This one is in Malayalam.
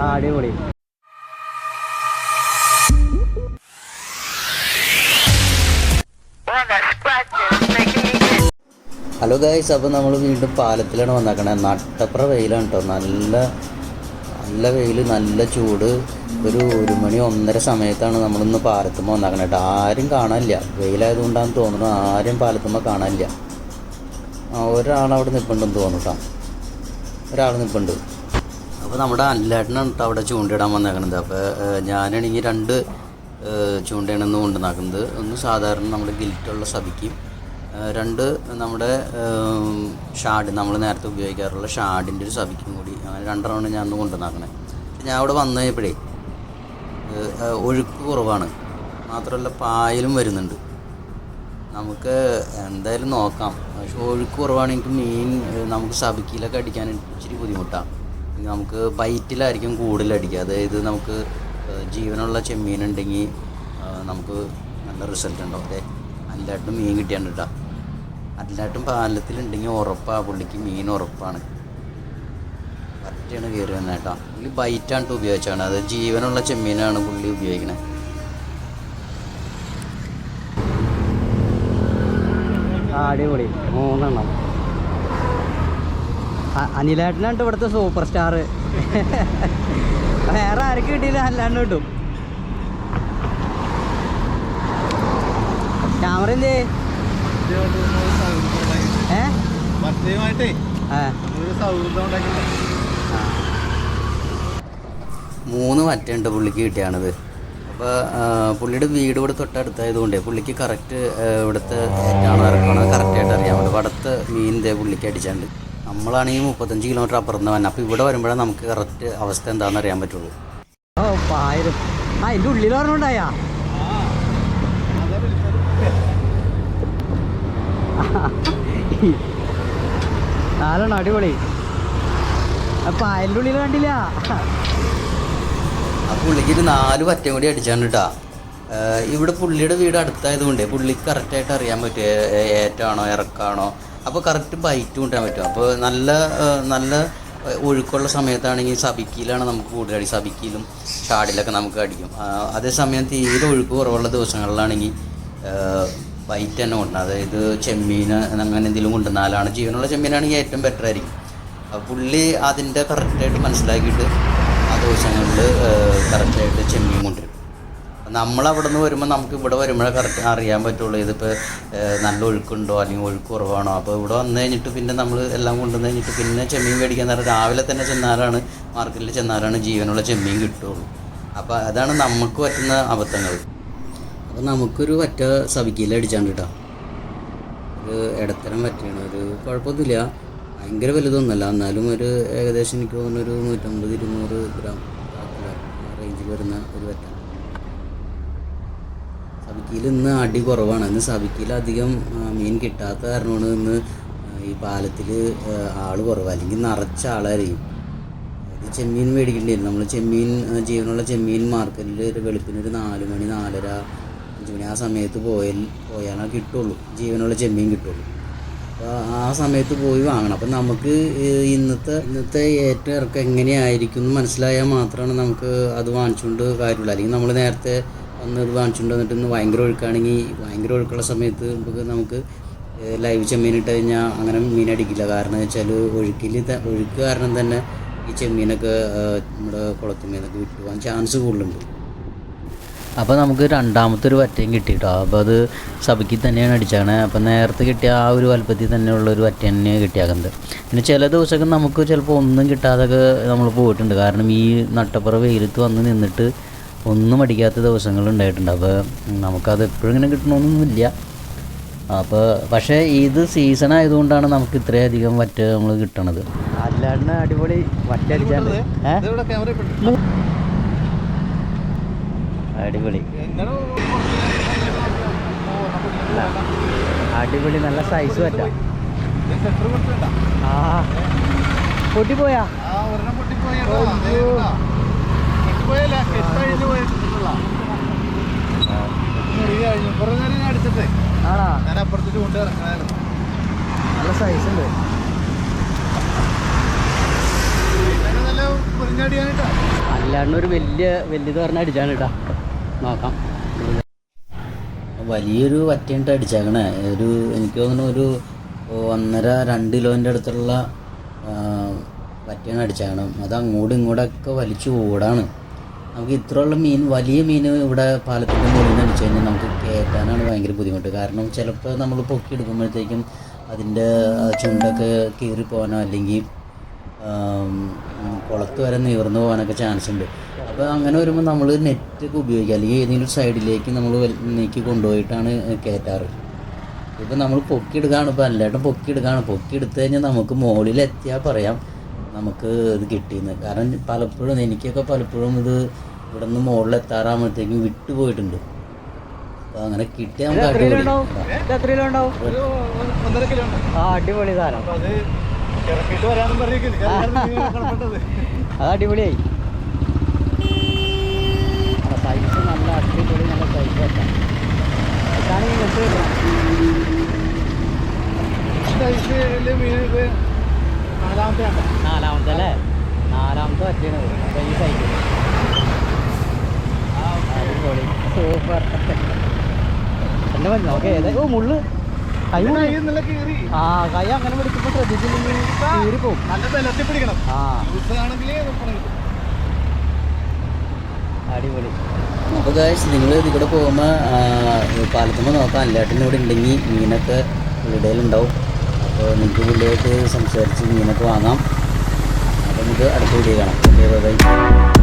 ആ അടിപൊളി. ഹലോ ഗായ്സ് അപ്പോൾ നമ്മൾ വീണ്ടും പാലത്തിലാണ് വന്നേക്കണേ. നട്ടപ്ര വെയിലാണ് കേട്ടോ നല്ല നല്ല വെയിൽ നല്ല ചൂട്. ഒരു ഒരു മണി ഒന്നര സമയത്താണ് നമ്മളിന്ന് പാലത്തുമ്പോൾ വന്നേക്കണേ കേട്ടോ ആരും കാണാനില്ല. വെയിലായതുകൊണ്ടാണെന്ന് തോന്നുന്നു ആരും പാലത്തുമ്പോൾ കാണാനില്ല. ഒരാളവിടെ നിൽപ്പുണ്ടെന്ന് തോന്നുന്നു കേട്ടോ ഒരാൾ നിൽപ്പുണ്ട് അപ്പോൾ നമ്മുടെ അല്ലാട്ടിനാണ് അവിടെ ചൂണ്ടയിടാൻ വന്നേക്കണത്. അപ്പോൾ ഞാനാണെങ്കിൽ രണ്ട് ചൂണ്ടയാണെന്ന് കൊണ്ടുവന്നാക്കുന്നത് ഒന്ന് സാധാരണ നമ്മുടെ ഗിൽറ്റുള്ള സതിക്കും രണ്ട് നമ്മുടെ ഷാഡ് നമ്മൾ നേരത്തെ ഉപയോഗിക്കാറുള്ള ഷാഡിന്റെ ഒരു സതിക്കും കൂടി അങ്ങനെ രണ്ടെണ്ണം ഞാൻ ഒന്ന് കൊണ്ടുവന്നാക്കണേ ഞാൻ അവിടെ വന്നു കഴിഞ്ഞപ്പോഴേ ഒഴുക്ക് കുറവാണ്. മാത്രമല്ല പായലും വരുന്നുണ്ട്. നമുക്ക് എന്തായാലും നോക്കാം. പക്ഷെ ഒഴുക്ക് കുറവാണെങ്കിൽ മീൻ നമുക്ക് സബിക്കിലൊക്കെ അടിക്കാൻ ഇച്ചിരി ബുദ്ധിമുട്ടാണ് നമുക്ക് ബൈറ്റിലായിരിക്കും കൂടുതൽ അടിക്കുക. അതായത് നമുക്ക് ജീവനുള്ള ചെമ്മീൻ ഉണ്ടെങ്കിൽ നമുക്ക് നല്ല റിസൾട്ട് ഉണ്ടോ അതെ. അല്ലാട്ടും മീൻ കിട്ടിയാണ് കേട്ടോ അല്ലാട്ടും പാലത്തിലുണ്ടെങ്കിൽ ഉറപ്പാണ് പുള്ളിക്ക് മീൻ ഉറപ്പാണ്. പറ്റിയാണ് കയറി വന്നേട്ടാ. പുള്ളി ബൈറ്റാണ് ഉപയോഗിച്ചാണ് അത് ജീവനുള്ള ചെമ്മീനാണ് പുള്ളി ഉപയോഗിക്കണത് അടിപൊളി. മൂന്നെണ്ണം. അനിലേട്ടനാണ് ഇവിടുത്തെ സൂപ്പർ സ്റ്റാർ വേറെ ആർക്ക് കിട്ടിയില്ല അല്ലാണ്ട് കിട്ടും. ക്യാമറ എന്തേ ഏ. മൂന്ന് മറ്റുണ്ട് പുള്ളിക്ക് കിട്ടിയാണിത്. അപ്പോൾ പുള്ളിയുടെ വീട് ഇവിടെ തൊട്ടടുത്തായതുകൊണ്ട് പുള്ളിക്ക് കറക്റ്റ് ഇവിടുത്തെ ഏറ്റാണോ ഇറക്കണോ കറക്റ്റായിട്ട് അറിയാം. അവിടെ വടത്ത് മീൻ ഇതേ പുള്ളിക്ക് അടിച്ചാണ്ട്. നമ്മളാണെങ്കിൽ മുപ്പത്തഞ്ച് കിലോമീറ്റർ അപ്പുറത്ത് വന്നെ. അപ്പോൾ ഇവിടെ വരുമ്പോഴേ നമുക്ക് കറക്റ്റ് അവസ്ഥ എന്താണെന്ന് അറിയാൻ പറ്റുള്ളൂ. ആ ഉള്ളിൽ പറഞ്ഞുണ്ടായാ? നാലെണ്ണം അടിപൊളി. അപ്പൊ അതിന്റെ ഉള്ളിൽ കണ്ടില്ല. ആ പുള്ളിക്ക് ഒരു നാല് പറ്റം കൂടി അടിച്ചാണ് കേട്ടാ ഇവിടെ പുള്ളിയുടെ വീട് അടുത്തായതുകൊണ്ട് പുള്ളിക്ക് കറക്റ്റായിട്ട് അറിയാൻ പറ്റും ഏറ്റാണോ ഇറക്കാണോ അപ്പോൾ കറക്റ്റ് ബൈറ്റ് കൊണ്ടുവരാൻ പറ്റും. അപ്പോൾ നല്ല നല്ല ഒഴുക്കുള്ള സമയത്താണെങ്കിൽ സബിക്കിയിലാണ് നമുക്ക് കൂടുതൽ അടി സബിക്കിയിലും ഷാഡിലൊക്കെ നമുക്ക് അടിക്കും. അതേസമയം തീരെ ഒഴുക്ക് കുറവുള്ള ദിവസങ്ങളിലാണെങ്കിൽ ബൈറ്റ് തന്നെ കൊണ്ടുവരണം. അതായത് ചെമ്മീൻ അങ്ങനെ എന്തെങ്കിലും കൊണ്ടുവന്നാലാണ് ജീവനുള്ള ചെമ്മീനാണെങ്കിൽ ഏറ്റവും ബെറ്റർ ആയിരിക്കും. പുള്ളി അതിന്റെ കറക്റ്റായിട്ട് മനസ്സിലാക്കിയിട്ട് ദിവസങ്ങളിൽ കറക്റ്റായിട്ട് ചെമ്മീൻ കൊണ്ടുവരും. നമ്മൾ അവിടെ നിന്ന് വരുമ്പോൾ നമുക്ക് ഇവിടെ വരുമ്പോഴേ കറക്റ്റ് അറിയാൻ പറ്റുള്ളൂ ഇതിപ്പോൾ നല്ല ഒഴുക്കുണ്ടോ അല്ലെങ്കിൽ ഒഴുക്ക് കുറവാണോ. അപ്പോൾ ഇവിടെ വന്നു കഴിഞ്ഞിട്ട് പിന്നെ നമ്മൾ എല്ലാം കൊണ്ടുവന്ന് കഴിഞ്ഞിട്ട് പിന്നെ ചെമ്മീൻ മേടിക്കാൻ നേരം രാവിലെ തന്നെ ചെന്നാലാണ് മാർക്കറ്റിൽ ചെന്നാലാണ് ജീവനുള്ള ചെമ്മീൻ കിട്ടുള്ളൂ. അപ്പോൾ അതാണ് നമുക്ക് പറ്റുന്ന അബദ്ധങ്ങൾ. അപ്പോൾ നമുക്കൊരു ഒറ്റ സബിക്കയിൽ അടിച്ചാണ്ട് കേട്ടോ ഒരു ഇടത്തരം പറ്റിയാണ് ഒരു കുഴപ്പമൊന്നുമില്ല. ഭയങ്കര വലുതൊന്നുമല്ല. എന്നാലും ഒരു ഏകദേശം എനിക്ക് തോന്നുന്നു ഒരു നൂറ്റമ്പത് ഇരുന്നൂറ് ഗ്രാം റേഞ്ചിൽ വരുന്ന ഒരു വറ്റ സബിക്കിയിൽ ഇന്ന് അടി കുറവാണ്. ഇന്ന് സബിക്കിയിൽ അധികം മീൻ കിട്ടാത്ത കാരണമാണ് ഇന്ന് ഈ പാലത്തിൽ ആൾ കുറവ്. അല്ലെങ്കിൽ നിറച്ച ആളായിരിക്കും. ഇത് ചെമ്മീൻ മേടിക്കേണ്ടി വരും നമ്മൾ ചെമ്മീൻ ജീവനുള്ള ചെമ്മീൻ മാർക്കറ്റിൽ ഒരു വെളുപ്പിന് ഒരു നാല് മണി നാലര അഞ്ച് മണി ആ സമയത്ത് പോയാൽ പോയാലാണ് കിട്ടുള്ളൂ. ജീവനുള്ള ചെമ്മീൻ കിട്ടുള്ളൂ. ആ സമയത്ത് പോയി വാങ്ങണം. അപ്പം നമുക്ക് ഇന്നത്തെ ഇന്നത്തെ ഏറ്റവും ഇറക്കം എങ്ങനെയായിരിക്കും എന്ന് മനസ്സിലായാൽ മാത്രമാണ് നമുക്ക് അത് വാങ്ങിച്ചുകൊണ്ട് കാര്യമുള്ളൂ. അല്ലെങ്കിൽ നമ്മൾ നേരത്തെ വന്ന് ഇത് വാങ്ങിച്ചുകൊണ്ട് വന്നിട്ട് ഇന്ന് ഭയങ്കര ഒഴുക്കാണെങ്കിൽ ഭയങ്കര ഒഴുക്കുള്ള സമയത്ത് നമുക്ക് ലൈവ് ചെമ്മീൻ ഇട്ട് കഴിഞ്ഞാൽ അങ്ങനെ മീൻ അടിക്കില്ല. കാരണം വെച്ചാൽ ഒഴുക്കിൽ ഒഴുക്ക് കാരണം തന്നെ ഈ ചെമ്മീനൊക്കെ നമ്മുടെ കുളത്തുമീനൊക്കെ വിട്ടു പോകാൻ ചാൻസ് കൂടുതലുണ്ട്. അപ്പോൾ നമുക്ക് രണ്ടാമത്തെ ഒരു വറ്റയും കിട്ടി കേട്ടോ അപ്പോൾ അത് സഭയ്ക്ക് തന്നെയാണ് അടിച്ചാണ് അപ്പോൾ നേരത്തെ കിട്ടിയ ആ ഒരു വലുപ്പത്തിൽ തന്നെയുള്ള ഒരു വറ്റ തന്നെ കിട്ടിയാക്കുന്നത് പിന്നെ ചില ദിവസമൊക്കെ നമുക്ക് ചിലപ്പോൾ ഒന്നും കിട്ടാതൊക്കെ നമ്മൾ പോയിട്ടുണ്ട്. കാരണം ഈ നട്ടപ്പുറ വെയിലത്ത് വന്ന് നിന്നിട്ട് ഒന്നും അടിക്കാത്ത ദിവസങ്ങൾ ഉണ്ടായിട്ടുണ്ട്. അപ്പോൾ നമുക്കത് എപ്പോഴും ഇങ്ങനെ കിട്ടണമെന്നൊന്നുമില്ല അപ്പോൾ പക്ഷേ ഇത് സീസൺ ആയതുകൊണ്ടാണ് നമുക്ക് ഇത്രയധികം വറ്റ നമ്മൾ കിട്ടണത്. അല്ലാണ്ട് അടിപൊളി വറ്റ അടിച്ചാണ് അടിപൊളി. അടിപൊളി നല്ല സൈസ് പറ്റാ ആ പൊട്ടിപ്പോയാ? നല്ല സൈസ് ഉണ്ട്. അല്ലാണ്ട് ഒരു വലിയ വലിയത് പറഞ്ഞ അടിച്ചാണ് കേട്ടോ. നോക്കാം. വലിയൊരു വറ്റയിട്ട് അടിച്ചേക്കണേ. ഒരു എനിക്ക് തോന്നുന്നു ഒരു ഒന്നര രണ്ട് കിലോന്റെ അടുത്തുള്ള വറ്റയാണ് അടിച്ചേക്കണം. അത് അങ്ങോട്ടും ഇങ്ങോട്ടൊക്കെ വലിച്ചു ഓടാണ്. നമുക്ക് ഇത്രയുള്ള മീൻ വലിയ മീൻ ഇവിടെ പാലത്തിന്റെ മുകളിൽ നിന്ന് അടിച്ചു കഴിഞ്ഞാൽ നമുക്ക് കയറ്റാനാണ് ഭയങ്കര ബുദ്ധിമുട്ട്. കാരണം ചിലപ്പോൾ നമ്മൾ പൊക്കി എടുക്കുമ്പോഴത്തേക്കും അതിന്റെ ചുണ്ടൊക്കെ കീറിപ്പോകാനോ അല്ലെങ്കിൽ കുളത്ത് വരെ നീർന്നു പോകാനൊക്കെ ചാൻസ് ഉണ്ട്. അപ്പോൾ അങ്ങനെ വരുമ്പോൾ നമ്മൾ നെറ്റൊക്കെ ഉപയോഗിക്കുക. അല്ലെങ്കിൽ ഏതെങ്കിലും സൈഡിലേക്ക് നമ്മൾ നീക്കി കൊണ്ടുപോയിട്ടാണ് കയറ്റാറ് ഇപ്പം നമ്മൾ പൊക്കിയെടുക്കുകയാണ് ഇപ്പോൾ എല്ലായിട്ടും പൊക്കിയെടുക്കുകയാണ് പൊക്കിയെടുത്ത് കഴിഞ്ഞാൽ നമുക്ക് മുകളിലെത്തിയാൽ പറയാം നമുക്ക് ഇത് കിട്ടിയെന്ന്. കാരണം പലപ്പോഴും എനിക്കൊക്കെ പലപ്പോഴും ഇത് ഇവിടെ നിന്ന് മുകളിൽ എത്താറാകുമ്പോഴത്തേക്കും വിട്ടു പോയിട്ടുണ്ട്. അപ്പോൾ അങ്ങനെ കിട്ടിയാൽ നമുക്ക് അടിപൊളി. ആ അടിപൊളി സാധനം. അത് അടിപൊളിയായി. സൈസ് നല്ല അടിപൊളി നല്ല സൈസ് വെക്കാം ഇതാണെങ്കിൽ എന്ത് സൈസ് മീൻ ഇത് നാലാമത്തെ നാലാമത്തെ അല്ലേ? നാലാമത്തെ പറ്റിയാണ് ഈ സൈസ് അടിപൊളി. സൂപ്പർ. മതി നോക്കേ ഏതാ? ഓ മുള്ള്. കൈ നല്ല കീറി? ആ കൈ അങ്ങനെ പിടിക്കുമ്പോൾ ശ്രദ്ധിച്ചില്ലെങ്കിൽ കീറി പോകും. നല്ല ബലത്തിൽ പിടിക്കണം. ആ. ദിവസമാണെങ്കിൽ അടിപൊളി. അപ്പോൾ ഗായ്സ് നിങ്ങൾ ഇതിവിടെ പോകുമ്പോൾ പാലത്തുമ്പോൾ നോക്കാം. അല്ലാട്ടിന് ഇവിടെ ഉണ്ടെങ്കിൽ മീനൊക്കെ ഇടയിലുണ്ടാവും അപ്പോൾ നിങ്ങൾക്ക് പുള്ളിയായിട്ട് സംസാരിച്ച് മീനൊക്കെ വാങ്ങാം. അപ്പോൾ നമുക്ക് അടുത്ത വീഡിയോ കാണാം. Okay bye